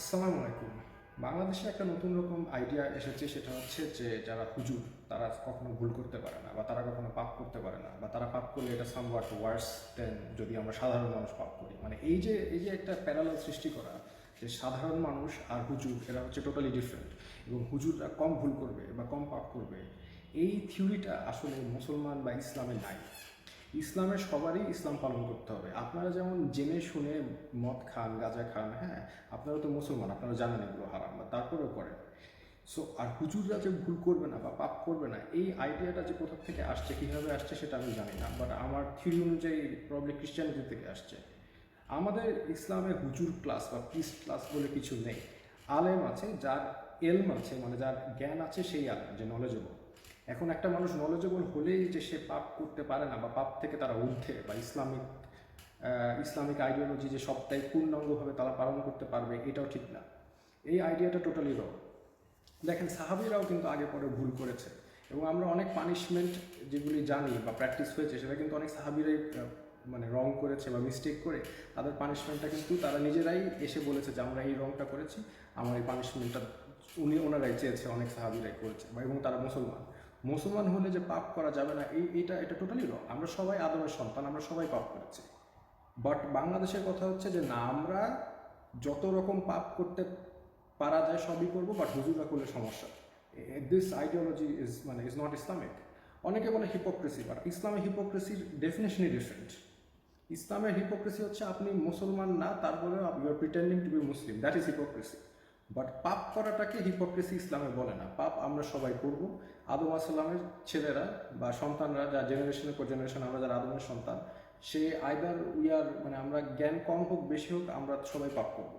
আসসালামু আলাইকুম। বাংলাদেশে একটা নতুন রকম আইডিয়া এসেছে, সেটা হচ্ছে যে যারা হুজুর, তারা কখনো ভুল করতে পারে না বা তারা কখনো পাপ করতে পারে না বা তারা পাপ করলে এটা সামওয়াট ওয়ার্স দেন যদি আমরা সাধারণ মানুষ পাপ করি। মানে এই যে এই যে একটা প্যারালাল সৃষ্টি করা যে সাধারণ মানুষ আর হুজুর, এরা হচ্ছে টোটালি ডিফারেন্ট এবং হুজুররা কম ভুল করবে বা কম পাপ করবে, এই থিওরিটা আসলে মুসলমান বা ইসলামে নাই। ইসলামের সবারই ইসলাম পালন করতে হবে। আপনারা যেমন জেনে শুনে মদ খান, গাঁজা খান হ্যাঁ আপনারা তো মুসলমান, আপনারা জানেন এগুলো হারাম, বা তারপরেও করেন। সো আর হুজুররা যে ভুল করবে না বা পাপ করবে না, এই আইডিয়াটা যে কোথা থেকে আসছে, কীভাবে আসছে সেটা আমি জানি না বাট আমার থিওরি অনুযায়ী প্রবলেম খ্রিস্টানিটি থেকে আসছে। আমাদের ইসলামে হুজুর ক্লাস বা প্রিস্ট ক্লাস বলে কিছু নেই। আলেম আছে, যার এলম আছে মানে যার জ্ঞান আছে সেই আলেম, যে নলেজেবল এখন একটা মানুষ নলেজেবল হলেই যে সে পাপ করতে পারে না বা পাপ থেকে তারা ঊর্ধ্বে বা ইসলামিক ইসলামিক আইডিওলজি যে সবটাই পূর্ণাঙ্গভাবে তারা পালন করতে পারবে, এটাও ঠিক না। এই আইডিয়াটা টোটালি রং দেখেন, সাহাবিরাও কিন্তু আগে পরে ভুল করেছে এবং আমরা অনেক পানিশমেন্ট যেগুলি জানি বা প্র্যাকটিস হয়েছে, সেটা কিন্তু অনেক সাহাবিরাই মানে রং করেছে বা মিস্টেক করে তাদের পানিশমেন্টটা কিন্তু তারা নিজেরাই এসে বলেছে যে আমরা এই রংটা করেছি, আমার এই পানিশমেন্টটা উনি, ওনারাই চেয়েছে, অনেক সাহাবিরাই করেছে এবং তারা মুসলমান। মুসলমান হলে যে পাপ করা যাবে না, এই, এটা এটা টোটালি রং আমরা সবাই আদমের সন্তান, আমরা সবাই পাপ করেছি। বাট বাংলাদেশের কথা হচ্ছে যে, না, আমরা যত রকম পাপ করতে পারা যায় সবই করব বাট হুজুরা করলে সমস্যা দিস আইডিওলজি ইজ মানে ইজ নট ইসলামিক অনেকে বলে হিপোক্রেসি বাট ইসলামের হিপোক্রেসির ডেফিনেশনই ডিফারেন্ট ইসলামের হিপোক্রেসি হচ্ছে আপনি মুসলমান না তারপরে you are pretending to be Muslim that is hypocrisy but পাপ করাটাকে হিপোক্রেসি ইসলামে বলে না। পাপ আমরা সবাই করব। আদম আসলামের ছেলেরা বা সন্তানরা যা জেনারেশনের পর জেনারেশন আমরা যারা আদমের সন্তান, সে আইদার উই আর মানে আমরা জ্ঞান কম হোক, বেশি হোক, আমরা সবাই পাপ করব।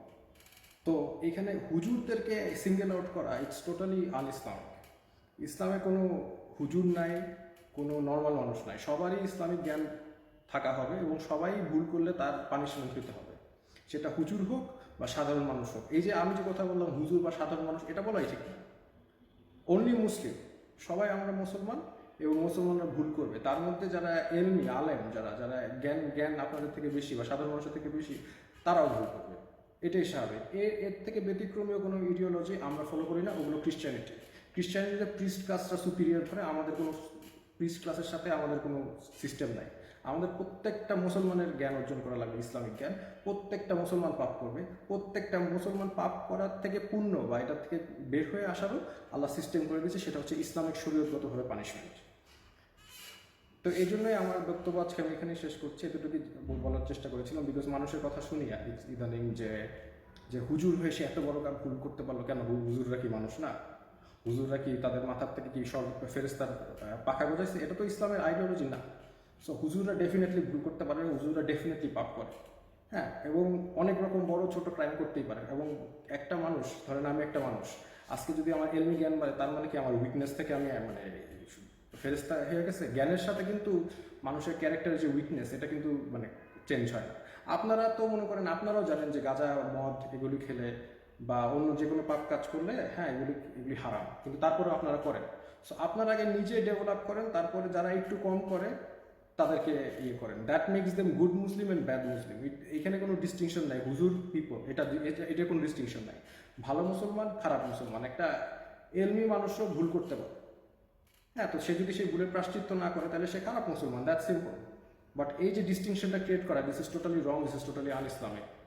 তো এখানে হুজুরদেরকে সিঙ্গেল আউট করা ইটস টোটালি আন ইসলামিক ইসলামে কোনো হুজুর নাই, কোনো নর্মাল মানুষ নাই। সবারই ইসলামিক জ্ঞান থাকা হবে এবং সবাই ভুল করলে তার পানিশমেন্ট দিতে হবে। সেটা হুজুর হোক বা সাধারণ মানুষ হোক। এই যে আমি যে কথা বললাম, হুজুর বা সাধারণ মানুষ, এটা বলা হয়েছে কি? অনলি মুসলিম সবাই আমরা মুসলমান এবং মুসলমানরা ভুল করবে। তার মধ্যে যারা এলমি, আলেম, যারা যারা জ্ঞান জ্ঞান আপনাদের থেকে বেশি বা সাধারণ মানুষের থেকে বেশি, তারাও ভুল করবে। এটাই স্বাভাবিক। এর এর থেকে ব্যতিক্রমীয় কোনো ইডিওলজি আমরা ফলো করি না, ওগুলো খ্রিস্টানিটি খ্রিস্টানিটিতে প্রিস্ট ক্লাসটা সুপিরিয়র করে আমাদের কোনো প্রিস্ট ক্লাসের সাথে আমাদের কোনো সিস্টেম নাই। আমাদের প্রত্যেকটা মুসলমানের জ্ঞান অর্জন করা লাগবে, ইসলামিক জ্ঞান। প্রত্যেকটা মুসলমান পাপ করবে। প্রত্যেকটা মুসলমান পাপ করার থেকে পূর্ণ বা এটার থেকে বের হয়ে আসারও আল্লাহ সিস্টেম করে দিয়েছে, সেটা হচ্ছে ইসলামিক শরীয়তগতভাবে পানিশমেন্ট তো এই জন্যই আমার বক্তব্য আজকে আমি এখানে শেষ করছি। এতটুকু বলার চেষ্টা করেছিলাম বিকজ মানুষের কথা শুনি ইদানিং যে যে হুজুর হয়ে সে এত বড় কাজ ভুল করতে পারল কেন? হুজুররা কি মানুষ না? হুজুররা কি তাদের মাথার থেকে কি সব ফেরেস্তার পাখা বোঝাইছে এটা তো ইসলামের আইডিওলজি না। সো হুজুররা ডেফিনেটলি ভুল করতে পারে, হুজুররা ডেফিনেটলি পাপ করে। হ্যাঁ এবং অনেক রকম বড় ছোট ক্রাইম করতেই পারে। এবং একটা মানুষ, ধরেন আমি একটা মানুষ, আজকে যদি আমার এলমি জ্ঞান বাড়ে, তার মানে কি আমার উইকনেস থেকে আমি মানে ফেরেস্তা হয়ে গেছে? জ্ঞানের সাথে কিন্তু মানুষের ক্যারেক্টারের যে উইকনেস এটা কিন্তু মানে চেঞ্জ হয় না। আপনারা তো মনে করেন, আপনারাও জানেন যে গাঁজা, মদ এগুলি খেলে বা অন্য যে কোনো পাপ কাজ করলে হ্যাঁ এগুলি এগুলি হারাম। কিন্তু তারপরেও আপনারা করেন। সো আপনারা আগে নিজে ডেভেলপ করেন, তারপরে যারা একটু কম করে তাদেরকে ইয়ে করেন। That makes them good Muslim and bad Muslim এখানে কোনো ডিস্টিংশন নাই। হুজুর পিপল এটা এটা- কোনো ডিস্টিংশন নাই। ভালো মুসলমান, খারাপ মুসলমান। একটা এলমি মানুষও ভুল করতে পারে। হ্যাঁ তো সে যদি সেই ভুলের প্রাশ্চিত্য না করে, তাহলে সে খারাপ মুসলমান। দ্যাট সিম্পল বাট এই যে ডিস্টিংশনটা ক্রিয়েট করা this is totally wrong this is totally un Islamic